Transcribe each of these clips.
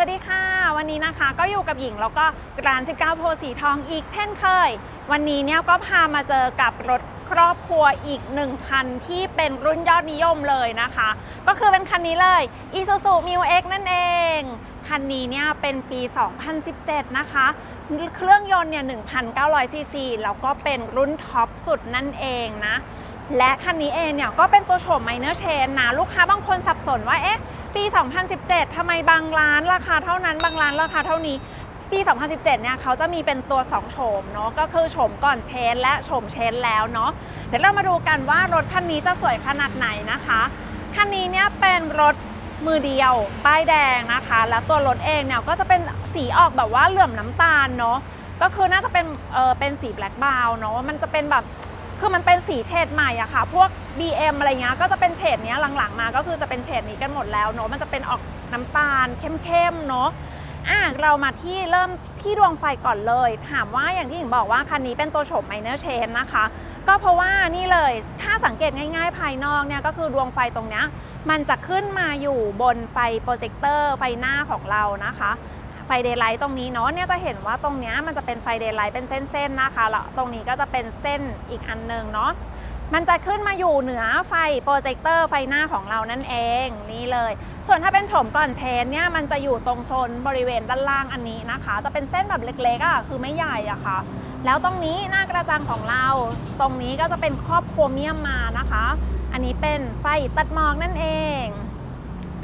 สวัสดีค่ะ วันนี้นะคะก็อยู่กับหญิงแล้วก็ร้าน 19 โพสีทองอีกเช่นเคย วันนี้เนี่ยก็พามาเจอกับรถครอบครัวอีกหนึ่งคันที่เป็นรุ่นยอดนิยมเลยนะคะ ก็คือเป็นคันนี้เลย Isuzu m u X นั่นเอง คันนี้เนี่ยเป็นปี 2017 นะคะ เครื่องยนต์เนี่ย 1,900 ซีซีแล้วก็เป็นรุ่นท็อปสุดนั่นเองนะ และคันนี้เองเนี่ยก็เป็นตัวโฉม minor change นะ ลูกค้าบางคนสับสนว่าเอ๊ะ ปี 2017ทำไมบางร้านราคาเท่านั้น บางร้านราคาเท่านี้ ปี 2017 เนี่ยเขาจะมีเป็นตัว2โฉมเนาะ ก็คือโฉมก่อนเชนและโฉมเชนแล้วเนาะ เดี๋ยวเรามาดูกันว่ารถคันนี้จะสวยขนาดไหนนะคะ คันนี้เนี่ยเป็นรถมือเดียว ป้ายแดงนะคะ แล้วตัวรถเองเนี่ยก็จะเป็นสีออกแบบว่าเหลื่อมน้ำตาลเนาะ ก็คือน่าจะเป็น เออเป็นสีแบล็คบราวน์เนาะ มันจะเป็นแบบ คือมันเป็นสีเฉดใหม่อะค่ะ พวก BM อะไรเงี้ยก็จะเป็นเฉดเนี้ยหลังๆ มาก็คือจะเป็นเฉดนี้กันหมดแล้วเนาะมันจะเป็นออกน้ำตาลเข้มๆเนาะอะเรามาที่เริ่มที่ดวงไฟก่อนเลย ถามว่าอย่างที่หญิงบอกว่าคันนี้เป็นตัวโฉม minor change นะคะ ก็เพราะว่านี่เลยถ้าสังเกตง่ายๆ ภายนอกเนี่ยก็คือดวงไฟตรงเนี้ยมันจะขึ้นมาอยู่บนไฟโปรเจคเตอร์ไฟหน้าของเรานะคะ ไฟเดย์ไลท์ตรงนี้เนาะเนี่ยจะเห็นว่าตรงเนี้ยมันจะเป็นไฟเดย์ไลท์เป็นเส้นๆนะคะแล้วตรงนี้ก็จะเป็นเส้นอีกอันหนึงเนาะมันจะขึ้นมาอยู่เหนือไฟโปรเจคเตอร์ไฟหน้าของเรานั่นเองนี่เลย ส่วนถ้าเป็นโฉมก่อนเชนเนี่ยมันจะอยู่ตรงโซนบริเวณด้านล่างอันนี้นะคะ จะเป็นเส้นแบบเล็กๆอะคือไม่ใหญ่อะค่ะ แล้วตรงนี้หน้ากระจังของเรา ตรงนี้ก็จะเป็นครอบโครเมียมมานะคะ อันนี้เป็นไฟตัดหมอกนั่นเอง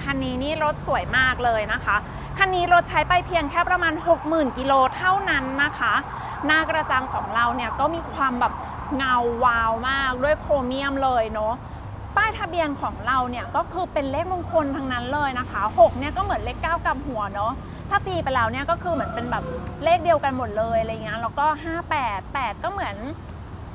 คันนี้นี่รถสวยมากเลยนะคะ คันนี้รถใช้ไปเพียงแค่ประมาณ 60,000 กิโลเท่านั้นนะคะ หน้ากระจังของเราเนี่ยก็มีความแบบเงาวาวมากด้วยโครเมียมเลยเนาะป้ายทะเบียนของเราเนี่ยก็คือเป็นเลขมงคลทั้งนั้นเลยนะคะ6เนี่ยก็เหมือนเลข9กับหัวเนาะถ้าตีไปแล้วเนี่ยก็คือเหมือนเป็นแบบเลขเดียวกันหมดเลยอะไรเงี้ยแล้วก็ 58 8 ก็เหมือน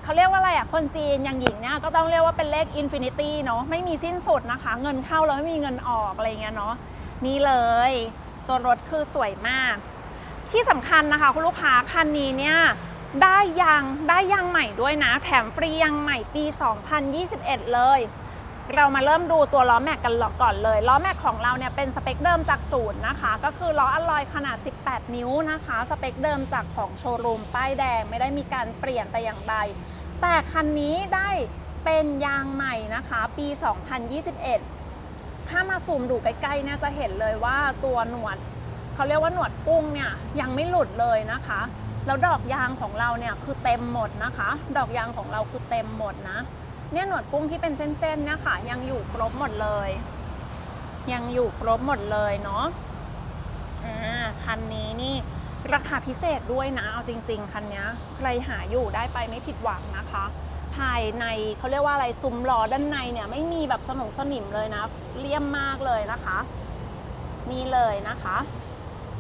เขาเรียกว่าอะไรอะ คนจีนอย่างหญิงเนี่ยก็ต้องเรียกว่าเป็นเลขอินฟินิตี้เนาะไม่มีสิ้นสุดนะคะ เงินเข้าแล้วไม่มีเงินออกอะไรเงี้ยเนาะนี่เลย ตัวรถคือสวยมาก ที่สำคัญนะคะคุณลูกค้าคันนี้เนี่ยได้ยางได้ยางใหม่ด้วยนะ แถมฟรียางใหม่ปี 2021 เลย เรามาเริ่มดูตัวล้อแม็กกันก่อนเลยล้อแม็กของเราเนี่ยเป็นสเปคเดิมจากศูนย์นะคะ ก็คือล้ออลลอยขนาด 18 นิ้วนะคะ สเปคเดิมจากของโชว์รูมป้ายแดงไม่ได้มีการเปลี่ยนแต่อย่างใด แต่คันนี้ได้เป็นยางใหม่นะคะ ปี 2021 ถ้ามาซูมดูใกล้ๆเนี่ยจะเห็นเลยว่าตัวหนวดเขาเรียกว่าหนวดกุ้งเนี่ยยังไม่หลุดเลยนะคะ แล้วดอกยางของเราเนี่ยคือเต็มหมดนะคะ ดอกยางของเราคือเต็มหมดนะ เนี่ยหนวดกุ้งที่เป็นเส้นๆเนี่ยค่ะยังอยู่ครบหมดเลย ยังอยู่ครบหมดเลยเนาะอ่าคันนี้นี่ ราคาพิเศษด้วยนะ เอาจริง ๆ คันนี้ใครหาอยู่ได้ไปไม่ผิดหวังนะคะ ภายในเขาเรียกว่าอะไรซุ้มล้อด้านในเนี่ยไม่มีแบบสนงสนิมเลยนะ เลี่ยมมากเลยนะคะ นี่เลยนะคะ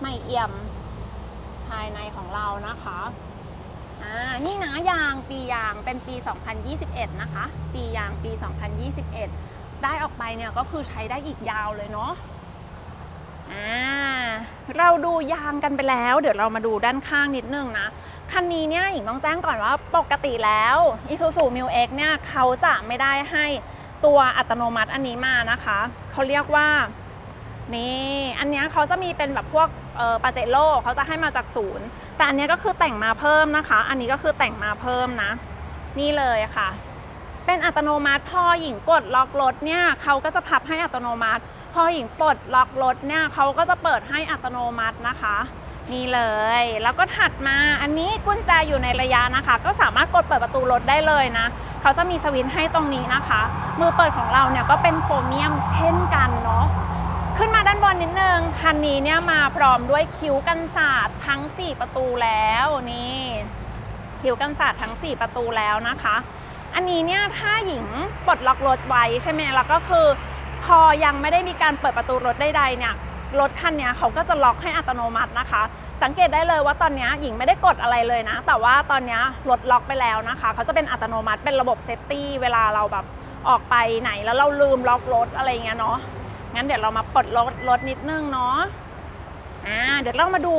ไม่เอี่ยมภายในของเรานะคะอ่านี่นะยางปียางเป็นปี 2021 นะคะ ปียางปี 2021 ได้ออกไปเนี่ยก็คือใช้ได้อีกยาวเลยเนาะ อ่าเราดูยางกันไปแล้ว เดี๋ยวเรามาดูด้านข้างนิดนึงนะ คันนี้เนี่ยหญิงต้องแจ้งก่อนว่าปกติแล้ว Isuzu m u X เนี่ยเขาจะไม่ได้ให้ตัวอัตโนมัติอันนี้มานะคะ เขาเรียกว่านี่อันนี้เขาจะมีเป็นแบบพวกปาเจโร่เขาจะให้มาจากศูนย์ แต่อันนี้ก็คือแต่งมาเพิ่มนะคะ อันนี้ก็คือแต่งมาเพิ่มนะ นี่เลยค่ะ เป็นอัตโนมัติพอหญิงกดล็อกรถเนี่ยเขาก็จะพับให้อัตโนมัติ อหญิงปลดล็อกรถเนี่ยเขาก็จะเปิดให้อัตโนมัตินะคะ นี่เลย แล้วก็ถัดมาอันนี้กุญแจอยู่ในระยะนะคะ ก็สามารถกดเปิดประตูรถได้เลยนะเขาจะมีสวิตช์ให้ตรงนี้นะคะ มือเปิดของเราเนี่ยก็เป็นโครเมียมเช่นกันเนาะขึ้นมาด้านบนนิดนึงคันนี้เนี่ยมาพร้อมด้วยคิ้วกันศาสตร์ทั้ง 4 ประตูแล้วนี่คิ้วกันศาสตร์ทั้ง 4 ประตูแล้วนะคะ อันนี้เนี่ยถ้าหญิงปลดล็อกรถไว้ใช่ไหมแล้วก็คือ พอยังไม่ได้มีการเปิดประตูรถใดๆเนี่ยรถคันนี้เขาก็จะล็อกให้อัตโนมัตินะคะ สังเกตได้เลยว่าตอนนี้ยหญิงไม่ได้กดอะไรเลยนะ แต่ว่าตอนนี้รถล็อกไปแล้วนะคะ เขาจะเป็นอัตโนมัติเป็นระบบเซฟตี้เวลาเราแบบออกไปไหนแล้วเราลืมล็อกรถอะไรเงี้ยเนาะงั้นเดี๋ยวเรามาปลดรถรถนิดนึงเนาะอ่าเดี๋ยวเรามาดู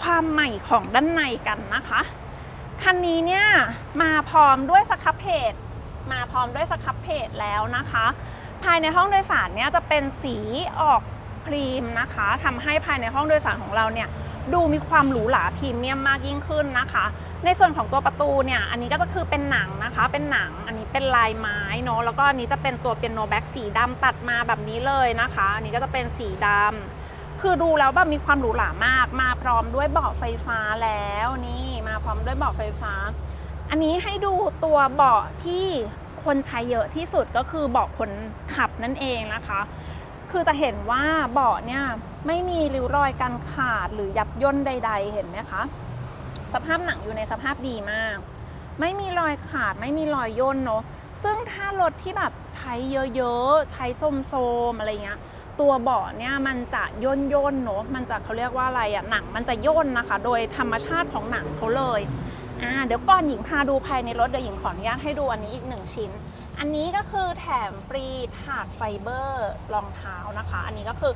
ความใหม่ของด้านในกันนะคะคันนี้เนี่ยมาพร้อมด้วยสครับเพจมาพร้อมด้วยสครับเพจแล้วนะคะ ภายในห้องโดยสารเนี่ยจะเป็นสีออกครีมนะคะทำให้ภายในห้องโดยสารของเราเนี่ยดูมีความหรูหราพรีเมียมมากยิ่งขึ้นนะคะ ในส่วนของตัวประตูเนี่ยอันนี้ก็จะคือเป็นหนังนะคะ เป็นหนังอันนี้เป็นลายไม้เนาะแล้วก็อันนี้จะเป็นตัวเปียโนแบ็กสีดำตัดมาแบบนี้เลยนะคะ อันนี้ก็จะเป็นสีดำคือดูแล้วแบบมีความหรูหรามาก มาพร้อมด้วยเบาะไฟฟ้าแล้วนี่มาพร้อมด้วยเบาะไฟฟ้า อันนี้ให้ดูตัวเบาะที่ คนใช้เยอะที่สุดก็คือเบาะคนขับนั่นเองนะคะ คือจะเห็นว่าเบาะเนี่ยไม่มีริ้วรอยการขาดหรือยับย่นใด ๆ เห็นไหมคะ สภาพหนังอยู่ในสภาพดีมาก ไม่มีรอยขาดไม่มีรอยย่นเนาะ ซึ่งถ้ารถที่แบบใช้เยอะๆ ใช้โซมๆอะไรเงี้ย ตัวเบาะเนี่ยมันจะย่นย่นๆเนาะ มันจะเขาเรียกว่าอะไรอะหนังมันจะย่นนะคะ โดยธรรมชาติของหนังเขาเลย อ่าเดี๋ยวก่อนหญิงพาดูภายในรถเดี๋ยวหญิงขออนุญาตให้ดูอันนี้อีกหนึ่งชิ้น อันนี้ก็คือแถมฟรีถาดไฟเบอร์รองเท้านะคะ อันนี้ก็คือ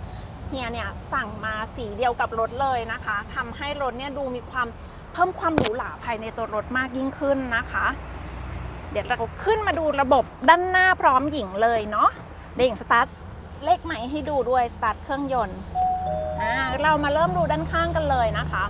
เฮียเนี่ยสั่งมาสีเดียวกับรถเลยนะคะทำให้รถเนี่ยดูมีความเพิ่มความหรูหราภายในตัวรถมากยิ่งขึ้นนะคะ เดี๋ยวเราขึ้นมาดูระบบด้านหน้าพร้อมหญิงเลยเนาะเดี๋ยวหญิงสตาร์ทเลขใหม่ให้ดูด้วยสตาร์ทเครื่องยนต์อ่าเรามาเริ่มดูด้านข้างกันเลยนะคะ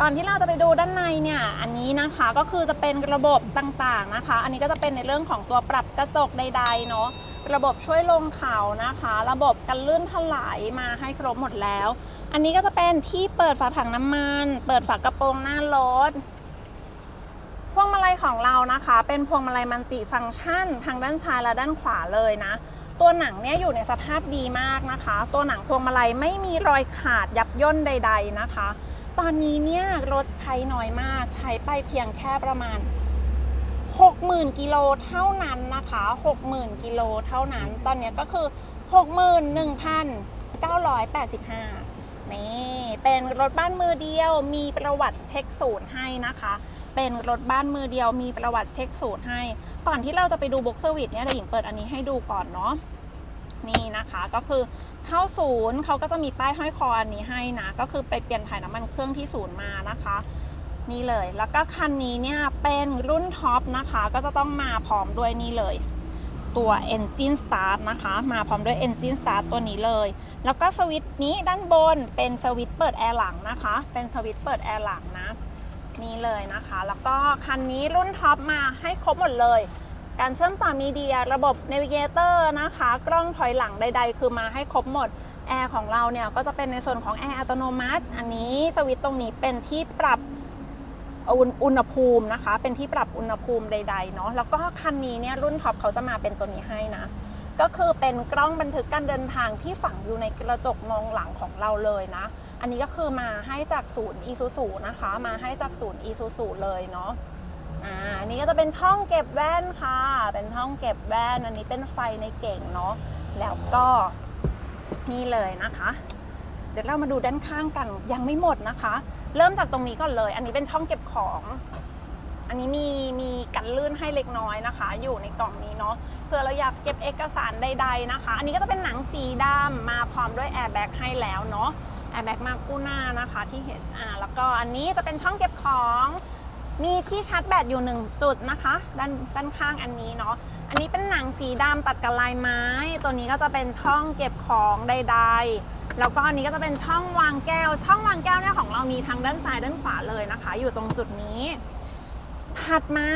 ก่อนที่เราจะไปดูด้านในเนี่ย อันนี้นะคะก็คือจะเป็นระบบต่างๆนะคะ อันนี้ก็จะเป็นในเรื่องของตัวปรับกระจกใดๆเนาะ ระบบช่วยลงเขานะคะ ระบบกันลื่นถลายมาให้ครบหมดแล้ว อันนี้ก็จะเป็นที่เปิดฝาถังน้ำมัน เปิดฝากระโปรงหน้ารถ พวงมาลัยของเรานะคะ เป็นพวงมาลัยมัลติฟังก์ชัน ทางด้านซ้ายและด้านขวาเลยนะตัวหนังเนี่ยอยู่ในสภาพดีมากนะคะ ตัวหนังพวงมาลัยไม่มีรอยขาดยับย่นใด ๆนะคะ ตอนนี้เนี่ยรถใช้น้อยมากใช้ไปเพียงแค่ประมาณ 60,000กิโลเท่านั้นนะคะ 60,000กิโลเท่านั้น ตอนนี้ก็คือ 61,985 นี่เป็นรถบ้านมือเดียวมีประวัติเช็คศูนย์ให้นะคะ เป็นรถบ้านมือเดียวมีประวัติเช็คศูนย์ให้ ก่อนที่เราจะไปดูบุ๊กเซอร์วิสเนี่ยเดี๋ยวหญิงเปิดอันนี้ให้ดูก่อนเนาะ นี่นะคะ ก็คือเข้าศูนย์เขาก็จะมีป้ายห้อยคออันนี้ให้นะ ก็คือไปเปลี่ยนถ่ายน้ำมันเครื่องที่ศูนย์มานะคะ นี่เลย แล้วก็คันนี้เนี่ยเป็นรุ่นท็อปนะคะ ก็จะต้องมาพร้อมด้วยนี่เลยตัว Engine Start นะคะ มาพร้อมด้วย Engine Start ตัวนี้เลย แล้วก็สวิตช์นี้ด้านบนเป็นสวิตช์เปิดแอร์หลังนะคะ เป็นสวิตช์เปิดแอร์หลังนะ นี่เลยนะคะ แล้วก็คันนี้รุ่นท็อปมาให้ครบหมดเลย การเชื่อมต่อมีเดีย ระบบ Navigator นะคะ กล้องถอยหลังใด ๆ คือมาให้ครบหมดแอร์ของเราเนี่ยก็จะเป็นในส่วนของแอร์อัตโนมัติ อันนี้สวิตช์ตรงนี้เป็นที่ปรับอุณอุณหภูมินะคะ เป็นที่ปรับอุณหภูมิใดๆเนาะแล้วก็คันนี้เนี่ยรุ่นท็อปเขาจะมาเป็นตัวนี้ให้นะ ก็คือเป็นกล้องบันทึกการเดินทางที่ฝังอยู่ในกระจกมองหลังของเราเลยนะ อันนี้ก็คือมาให้จากศูนย์ Isuzu นะคะ มาให้จากศูนย์ Isuzu เลยเนาะ อ่าอันนี้ก็จะเป็นช่องเก็บแว่นค่ะ เป็นช่องเก็บแว่น อันนี้เป็นไฟในเก่งเนาะ แล้วก็นี่เลยนะคะ เดี๋ยวเรามาดูด้านข้างกันยังไม่หมดนะคะ เริ่มจากตรงนี้ก่อนเลย อันนี้เป็นช่องเก็บของ อันนี้มีมีกันลื่นให้เล็กน้อยนะคะ อยู่ในกล่องนี้เนาะเผื่อเราอยากเก็บเอกสารใด ๆนะคะ อันนี้ก็จะเป็นหนังสีดำมาพร้อมด้วยแอร์แบ็กให้แล้วเนาะแอร์แบ็กมาคู่หน้านะคะที่เห็นอ่าแล้วก็อันนี้จะเป็นช่องเก็บของ มีที่ชาร์จแบตอยู่หนึ่งจุดนะคะ ด้านด้านข้างอันนี้เนาะอันนี้เป็นหนังสีดำตัดกับลายไม้ ตัวนี้ก็จะเป็นช่องเก็บของใด ๆ แล้วก็อันนี้ก็จะเป็นช่องวางแก้ว ช่องวางแก้วเนี่ยของเรามีทั้งด้านซ้ายด้านขวาเลยนะคะ อยู่ตรงจุดนี้ ถัดมา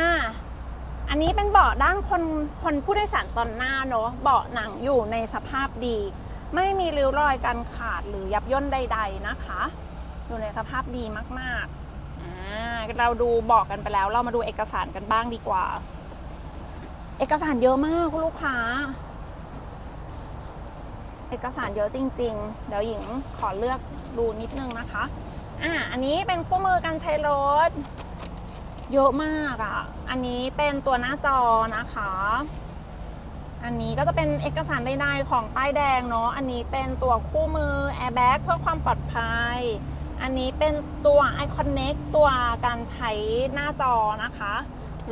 อันนี้เป็นเบาะด้านคนคนผู้โดยสารตอนหน้าเนาะเบาะหนังอยู่ในสภาพดี ไม่มีริ้วรอยการขาดหรือยับย่นใด ๆนะคะ อยู่ในสภาพดีมากๆ เราดูบอกกันไปแล้ว เรามาดูเอกสารกันบ้างดีกว่า เอกสารเยอะมากคุณลูกค้า เอกสารเยอะจริง ๆ เดี๋ยวหญิงขอเลือกดูนิดนึงนะคะ อ่า อันนี้เป็นคู่มือการใช้รถ เยอะมากอะ่ะ อันนี้เป็นตัวหน้าจอนะคะ อันนี้ก็จะเป็นเอกสารใดๆของป้ายแดงเนาะ อันนี้เป็นตัวคู่มือ airbag เพื่อความปลอดภัย อันนี้เป็นตัว iConnect ตัวการใช้หน้าจอนะคะ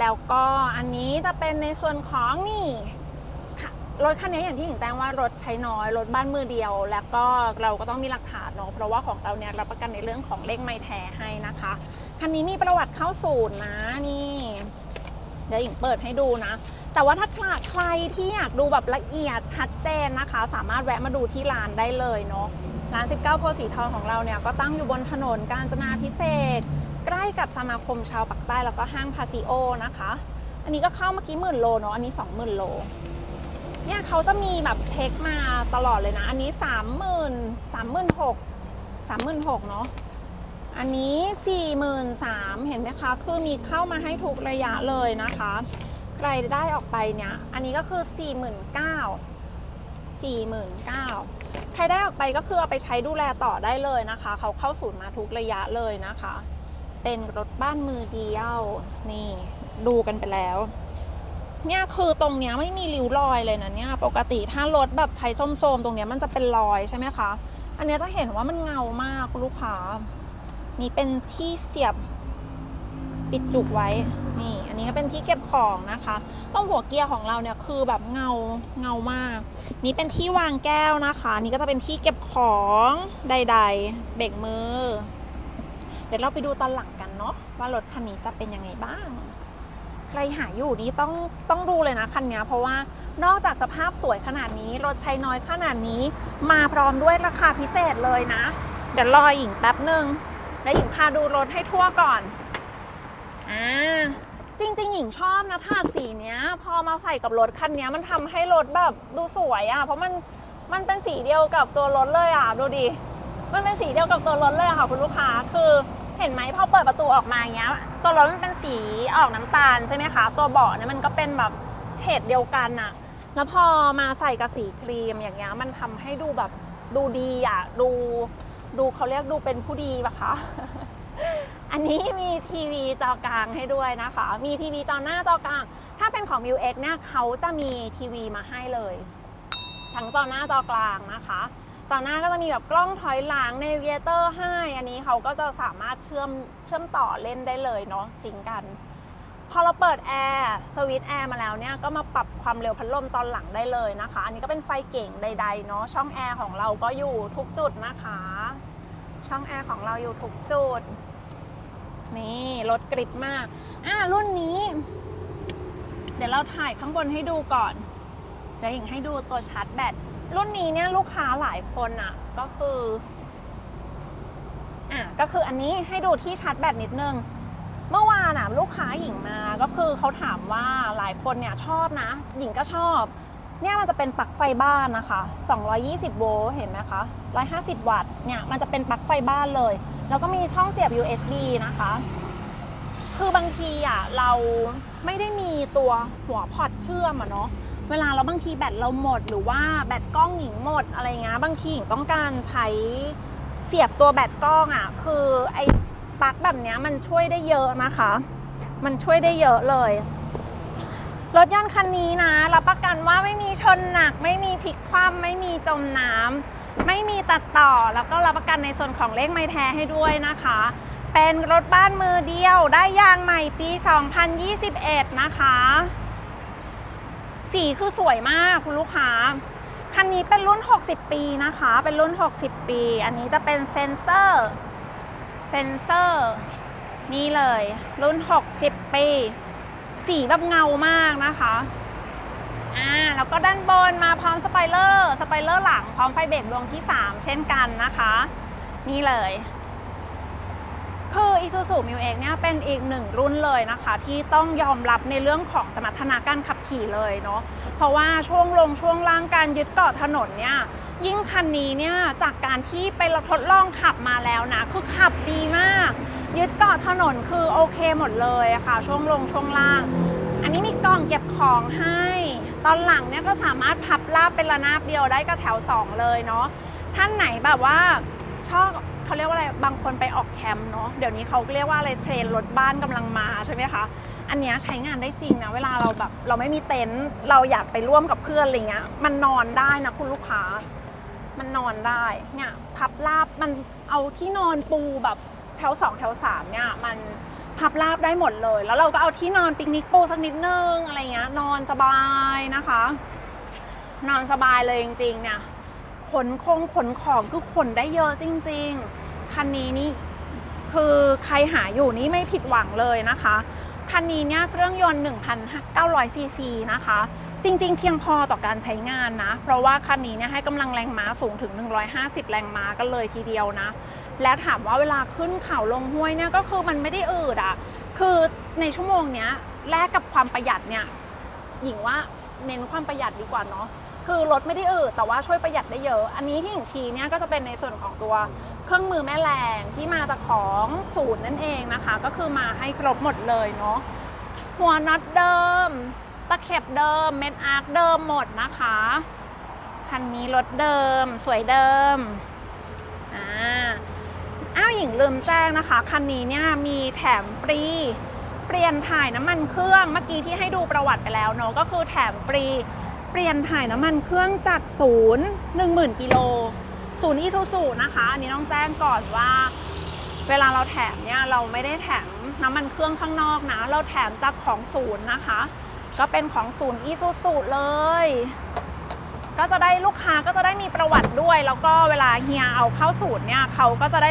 แล้วก็อันนี้จะเป็นในส่วนของนี่รถคันนี้อย่างที่หญิงแจ้งว่ารถใช้น้อย รถบ้านมือเดียว แล้วก็เราก็ต้องมีหลักฐานเนาะเพราะว่าของเราเนี่ยรับประกันในเรื่องของเลขไมล์แท้ให้นะคะคันนี้มีประวัติเข้าศูนย์นะนี่ เดี๋ยวหญิงเปิดให้ดูนะ แต่ว่าถ้าใครที่อยากดูแบบละเอียดชัดเจนนะคะ สามารถแวะมาดูที่ร้านได้เลยเนาะ ร้าน 19โพสีทองของเราเนี่ยก็ตั้งอยู่บนถนนกาญจนาพิเศษ ใกล้กับสมาคมชาวปากใต้แล้วก็ห้างพาซิโอนะคะ อันนี้ก็เข้าเมื่อกี้หมื่นโลเนาะอันนี้ 20,000 โลเนี่ยเขาจะมีแบบเช็คมาตลอดเลยนะ อันนี้ 30,000 36,000 36,000เนาะอันนี้ 43,000 เห็นไหมคะ คือมีเข้ามาให้ทุกระยะเลยนะคะใครได้ออกไปเนี่ย อันนี้ก็คือ 49,000 49,000 ใครได้ออกไปก็คือเอาไปใช้ดูแลต่อได้เลยนะคะ เขาเข้าศูนย์มาทุกระยะเลยนะคะ เป็นรถบ้านมือเดียวนี่ดูกันไปแล้ว เนี่ยคือตรงเนี้ยไม่มีริ้วรอยเลยนะเนี่ยปกติถ้ารถแบบใช้ส้มๆ ตรงเนี้ยมันจะเป็นรอยใช่ไหมคะ อันเนี้ยจะเห็นว่ามันเงามากลูกค้านี่เป็นที่เสียบปิดจุกไว้ นี่อันนี้ก็เป็นที่เก็บของนะคะ ต้องหัวเกียร์ของเราเนี่ยคือแบบเงาเงามาก นี่เป็นที่วางแก้วนะคะ นี่ก็จะเป็นที่เก็บของใด ๆ เบรกมือ เดี๋ยวเราไปดูตอนหลังกันเนาะว่ารถคันนี้จะเป็นยังไงบ้างใครหาอยู่นี่ต้องต้องดูเลยนะคันนี้เพราะว่านอกจากสภาพสวยขนาดนี้ รถใช้น้อยขนาดนี้ มาพร้อมด้วยราคาพิเศษเลยนะ เดี๋ยวรอหญิงแป๊บหนึ่งแล้วหญิงพาดูรถให้ทั่วก่อนอ่า จริง ๆ หญิงชอบนะท่าสีเนี้ย พอมาใส่กับรถคันนี้มันทำให้รถแบบดูสวยอะ่ะ เพราะมันมันเป็นสีเดียวกับตัวรถเลยอะ่ะ ดูดิ มันเป็นสีเดียวกับตัวรถเลยค่ะคุณลูกค้า คือเห็นไหมพอเปิดประตูออกมาอย่างเงี้ย ตัวรถมันเป็นสีออกน้ำตาลใช่ไหมคะ ตัวเบาะเนี่ยมันก็เป็นแบบเฉดเดียวกันอะแล้วพอมาใส่กับสีครีมอย่างเงี้ยมันทำให้ดูแบบดูดีอะ ดูดูเขาเรียกดูเป็นผู้ดีปะคะ อันนี้มีทีวีจอกลางให้ด้วยนะคะ มีทีวีจอหน้าจอกลาง ถ้าเป็นของ m ิว X เนี่ยเขาจะมีทีวีมาให้เลย ทั้งจอหน้าจอกลางนะคะ จอหน้าก็จะมีแบบกล้องถอยหลัง n นเ g เตอร์ให้ อันนี้เขาก็จะสามารถเชื่อมเชื่อมต่อเล่นได้เลยเนาะสิงกัน พอเราเปิดแอร์สวิตช์แอร์มาแล้วเนี่ยก็มาปรับความเร็วพัดลมตอนหลังได้เลยนะคะ อันนี้ก็เป็นไฟเก่งใดๆเนาะช่องแอร์ของเราก็อยู่ทุกจุดนะคะ ช่องแอร์ของเราอยู่ทุกจุด นี่รถกริบมาก อ่ารุ่นนี้ เดี๋ยวเราถ่ายข้างบนให้ดูก่อนเดี๋ยวหญิงให้ดูตัวชาร์จแบตรุ่นนี้เนี่ยลูกค้าหลายคนอะ ก็คืออะก็คืออันนี้ให้ดูที่ชาร์จแบตนิดนึง เมื่อวานอะลูกค้าหญิงมาก็คือเขาถามว่าหลายคนเนี่ยชอบนะ หญิงก็ชอบ เนี่ยมันจะเป็นปลั๊กไฟบ้านนะคะ 220 โวลต์เห็นไหมคะ 150 วัตต์ เนี่ยมันจะเป็นปลั๊กไฟบ้านเลย แล้วก็มีช่องเสียบ USB นะคะ คือบางทีอะเราไม่ได้มีตัวหัวพอร์ตเชื่อมอะเนาะ เวลาเราบางทีแบตเราหมด หรือว่าแบตกล้องหญิงหมดอะไรเงี้ย บางทีหญิงต้องการใช้เสียบตัวแบตกล้องอะ คือไอ้ปลั๊กแบบเนี้ยมันช่วยได้เยอะนะคะ มันช่วยได้เยอะเลย รถยนต์คันนี้นะรับประกันว่าไม่มีชนหนัก ไม่มีพลิกคว่ำไม่มีจมน้ำไม่มีตัดต่อแล้วก็รับประกันในส่วนของเลขไม้แท้ให้ด้วยนะคะ เป็นรถบ้านมือเดียวได้ยางใหม่ปี 2021 นะคะ สีคือสวยมากคุณลูกค้าคันนี้เป็นรุ่น 60 ปีนะคะ เป็นรุ่น 60 ปี อันนี้จะเป็นเซนเซอร์เซนเซอร์นี่เลย รุ่น 60 ปี สีแบบเงามากนะคะอ่าแล้วก็ด้านบนมาพร้อมสปอยเลอร์สปอยเลอร์หลังพร้อมไฟเบรกดวงที่ 3 เช่นกันนะคะ นี่เลยคือ Isuzu m u x เนี่ยเป็นอีกหนึ่งรุ่นเลยนะคะ ที่ต้องยอมรับในเรื่องของสมรรถนะการขับขี่เลยเนาะเพราะว่าช่วงลงช่วงล่างการยึดเกาะถนนเนี่ยยิ่งคันนี้เนี่ยจากการที่ไปทดลองขับมาแล้วนะ คือขับดีมาก ยึดเกาะถนนคือโอเคหมดเลยค่ะ ช่วงลงช่วงล่าง อันนี้มีกล่องเก็บของให้ ตอนหลังเนี่ยก็สามารถพับลาบเป็นระนาบเดียวได้กับแถว 2 เลยเนาะท่านไหนแบบว่าชอบเขาเรียกว่าอะไรบางคนไปออกแคมป์เนาะเดี๋ยวนี้เขาเรียกว่าอะไรเทรนรถบ้านกำลังมาใช่ไหมคะอันนี้ใช้งานได้จริงนะเวลาเราแบบเราไม่มีเต็นท์เราอยากไปร่วมกับเพื่อนอะไรเงี้ยมันนอนได้นะคุณลูกค้า มันนอนได้เนี่ยพับลาบมันเอาที่นอนปูแบบ แถวสองแถวสามเนี่ยมันพับลาบได้หมดเลย แล้วเราก็เอาที่นอนปิกนิกปูสักนิดนึงอะไรเงี้ยนอนสบายนะคะ นอนสบายเลยจริงๆเนี่ยขนคงขนของคือขนได้เยอะจริง ๆ คันนี้นี่คือใครหาอยู่นี่ไม่ผิดหวังเลยนะคะ คันนี้เนี่ยเครื่องยนต์ 1,900ซีซีนะคะ จริง ๆ เพียงพอต่อการใช้งานนะ เพราะว่าคันนี้เนี่ยให้กำลังแรงม้าสูงถึง 150 แรงม้ากันเลยทีเดียวนะ และถามว่าเวลาขึ้นเขาลงห้วยเนี่ยก็คือมันไม่ได้อืดอะ คือในชั่วโมงเนี้ยแลกกับความประหยัดเนี่ยหญิงว่าเน้นความประหยัดดีกว่าเนาะคือรถไม่ได้อืดแต่ว่าช่วยประหยัดได้เยอะ อันนี้ที่หญิงชี้เนี่ยก็จะเป็นในส่วนของตัวเครื่องมือแม่แรงที่มาจากของศูนย์นั่นเองนะคะ ก็คือมาให้ครบหมดเลยเนาะหัวน็อตเดิม ตะเข็บเดิม เม็ดอาร์คเดิมหมดนะคะ คันนี้รถเดิม สวยเดิม หญิงลืมแจ้งนะคะ คันนี้เนี่ยมีแถมฟรี เปลี่ยนถ่ายน้ำมันเครื่อง เมื่อกี้ที่ให้ดูประวัติไปแล้วเนาะก็คือแถมฟรี เปลี่ยนถ่ายน้ำมันเครื่องจากศูนย์หนึ่งหมื่นกิโลศูนย์อีซูซูนะคะ อันนี้ต้องแจ้งก่อนว่า เวลาเราแถมเนี่ยเราไม่ได้แถมน้ำมันเครื่องข้างนอกนะ เราแถมจากของศูนย์นะคะ ก็เป็นของศูนย์อีซูซูเลยก็จะได้ลูกค้าก็จะได้มีประวัติด้วย แล้วก็เวลาเฮียเอาเข้าศูนย์เนี่ยเขาก็จะได้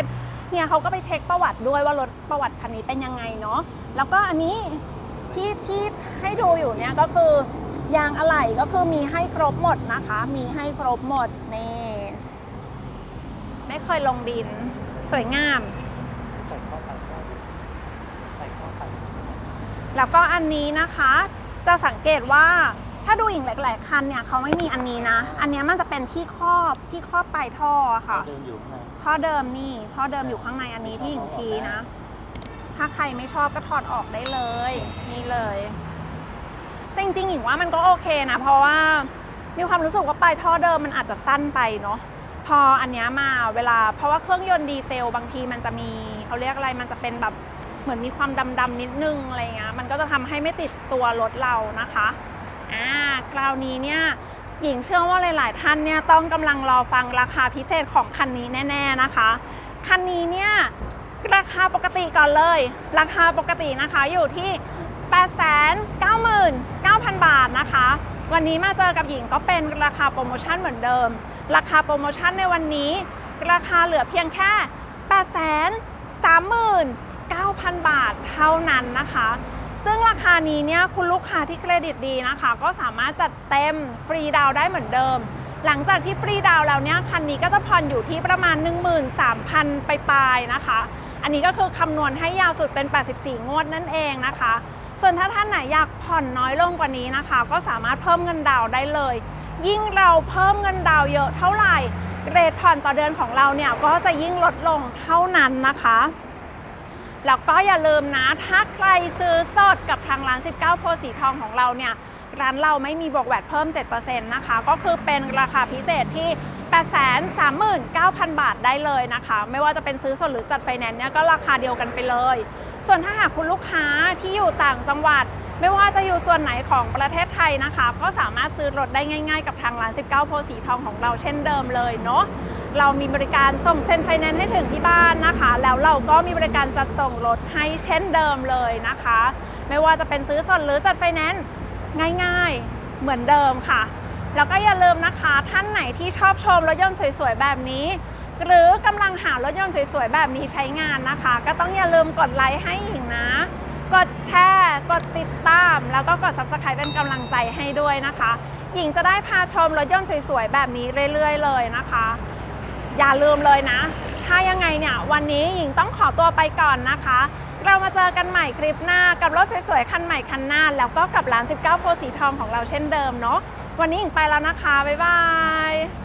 ฮียเขาก็ไปเช็คประวัติด้วยว่ารถประวัติคันนี้เป็นยังไงเนาะแล้วก็อันนี้ที่ที่ให้ดูอยู่เนี่ยก็คือยางอะไหล่ก็คือมีให้ครบหมดนะคะ มีให้ครบหมดนี่ไม่เคยลงดิน สวยงามใส่เข้าไปก็ใส่เข้าไปแล้วก็อันนี้นะคะ จะสังเกตว่าถ้าดูอีกหลายๆคันเนี่ยเขาไม่มีอันนี้นะ อันเนี้ยมันจะเป็นที่ครอบที่ครอบปลายท่อค่ะเดินอยู่ข้างใน ท่อเดิมนี่ท่อเดิมอยู่ข้างในอันนี้ที่หญิงชี้นะ ถ้าใครไม่ชอบก็ถอดออกได้เลย นี่เลยแต่จริงๆหญิงว่ามันก็โอเคนะ เพราะว่ามีความรู้สึกว่าปลายท่อเดิมมันอาจจะสั้นไปเนาะพออันเนี้ยมาเวลาเพราะว่าเครื่องยนต์ดีเซล บางทีมันจะมีเขาเรียกอะไรมันจะเป็นแบบเหมือนมีความดำๆนิดนึงอะไรเงี้ยมันก็จะทำให้ไม่ติดตัวรถเรานะคะอ่าคราวนี้เนี่ย หญิงเชื่อว่าหลาย ๆ ท่านเนี่ยต้องกำลังรอฟังราคาพิเศษของคันนี้แน่ ๆ นะคะ คันนี้เนี่ยราคาปกติก่อนเลย ราคาปกตินะคะอยู่ที่ 899,000 บาทนะคะ วันนี้มาเจอกับหญิงก็เป็นราคาโปรโมชั่นเหมือนเดิม ราคาโปรโมชั่นในวันนี้ ราคาเหลือเพียงแค่ 839,000 บาทเท่านั้นนะคะ ซึ่งราคานี้เนี่ยคุณลูกค้าที่เครดิตดีนะคะ ก็สามารถจัดเต็มฟรีดาวได้เหมือนเดิม หลังจากที่ฟรีดาวแล้วเนี่ยคันนี้ก็จะผ่อนอยู่ที่ประมาณ 13,000 ไปปลายนะคะ อันนี้ก็คือคำนวณให้ยาวสุดเป็น 84 งวดนั่นเองนะคะ ส่วนถ้าท่านไหนอยากผ่อนน้อยลงกว่านี้นะคะ ก็สามารถเพิ่มเงินดาวได้เลย ยิ่งเราเพิ่มเงินดาวเยอะเท่าไหร่เรทผ่อนต่อเดือนของเราเนี่ยก็จะยิ่งลดลงเท่านั้นนะคะ แล้วก็อย่าลืมนะ ถ้าใครซื้อสดกับทางร้าน 19 โพสีทองของเราเนี่ย ร้านเราไม่มีบวกแวดเพิ่ม 7%นะคะ ก็คือเป็นราคาพิเศษที่ 839,000 บาทได้เลยนะคะ ไม่ว่าจะเป็นซื้อสดหรือจัดไฟแนนซ์เนี่ยก็ราคาเดียวกันไปเลย ส่วนถ้าหากคุณลูกค้าที่อยู่ต่างจังหวัด ไม่ว่าจะอยู่ส่วนไหนของประเทศไทยนะคะ ก็สามารถซื้อรถได้ง่าย ๆ กับทางร้าน 19 โพสีทองของเราเช่นเดิมเลยเนาะ เรามีบริการส่งเซ็นไฟแนนซ์ให้ถึงที่บ้านนะคะ แล้วเราก็มีบริการจัดส่งรถให้เช่นเดิมเลยนะคะ ไม่ว่าจะเป็นซื้อสดหรือจัดไฟแนนซ์ง่ายๆเหมือนเดิมค่ะ แล้วก็อย่าลืมนะคะท่านไหนที่ชอบชมรถยนต์สวยๆแบบนี้ หรือกำลังหารถยนต์สวยๆแบบนี้ใช้งานนะคะ ก็ต้องอย่าลืมกดไลค์ให้หญิงนะ กดแชร์กดติดตาม แล้วก็กด subscribe เป็นกำลังใจให้ด้วยนะคะ หญิงจะได้พาชมรถยนต์สวยๆแบบนี้เรื่อยๆเลยนะคะ อย่าลืมเลยนะ ถ้ายังไงเนี่ยวันนี้หญิงต้องขอตัวไปก่อนนะคะ เรามาเจอกันใหม่คลิปหน้ากับรถสวยๆคันใหม่คันหน้า แล้วก็กับร้าน 19โพสีทองของเราเช่นเดิมเนาะวันนี้หญิงไปแล้วนะคะ บ๊ายบาย